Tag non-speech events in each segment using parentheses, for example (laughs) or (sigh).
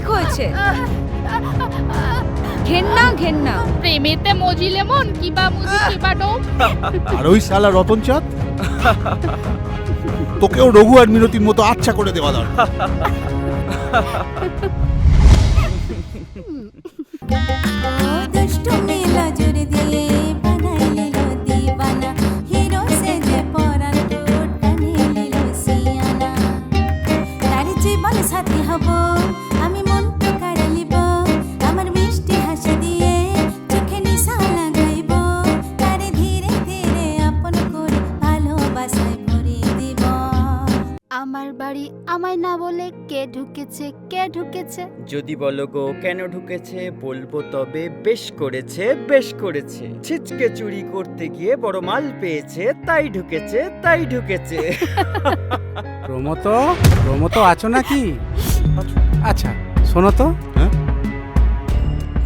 লাগছে ঘেন্না ঘেন্না। প্রেমেতে মজিলে মন কিবা মুজি কিবা ডোম আর ওই শালা রতন চাঁদ তোকেও রঘু আর মিনতির মতো আচ্ছা করে দেওয়া দরকার। (laughs) জীবন সাথী হব। আমি মন কাড়ে আমার মিষ্টি হাসি দিয়ে চোখে নিশা লাগাইব। তারে ধীরে ধীরে আপন করে দিব আমার বাড়ি আমায় না বলে কে ঢুকেছে কে ঢুকেছে? যদি বলো গো কেন ঢুকেছে বলব তবে বেশ করেছে বেশ করেছে। ছিচকে চুরি করতে গিয়ে বড় মাল পেয়েছে তাই ঢুকেছে তাই ঢুকেছে। (laughs) প্রমত প্রমত আছো নাকি? আচ্ছা শোনো তো। হ্যাঁ?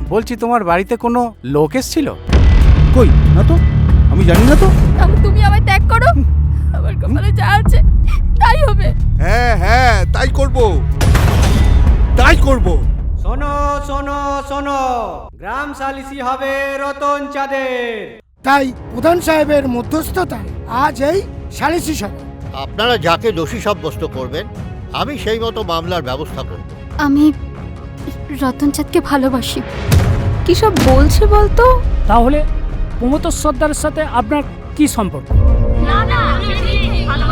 বলছি তোমার বাড়িতে কোনো লোক এসেছিল? কই? না তো আমি জানি না তো। তুমি আমায় ত্যাগ করো। (laughs) তাই করব। তাই করব। শোনো শোনো শোনো। গ্রাম সালিসি হবে রতন চাঁদের। তাই প্রধান সাহেবের মধ্যস্থতায় আজ এই সালিসি সভা। আপনারা যাকে দোষী সাব্যস্ত করবেন আমি সেই মতো মামলার ব্যবস্থা করব। আমি রতন চাঁদকে ভালোবাসি। কি সব বলছে বলতো? তাহলে প্রমোদ সর্দারের সাথে আপনার কি সম্পর্ক? না না ভালো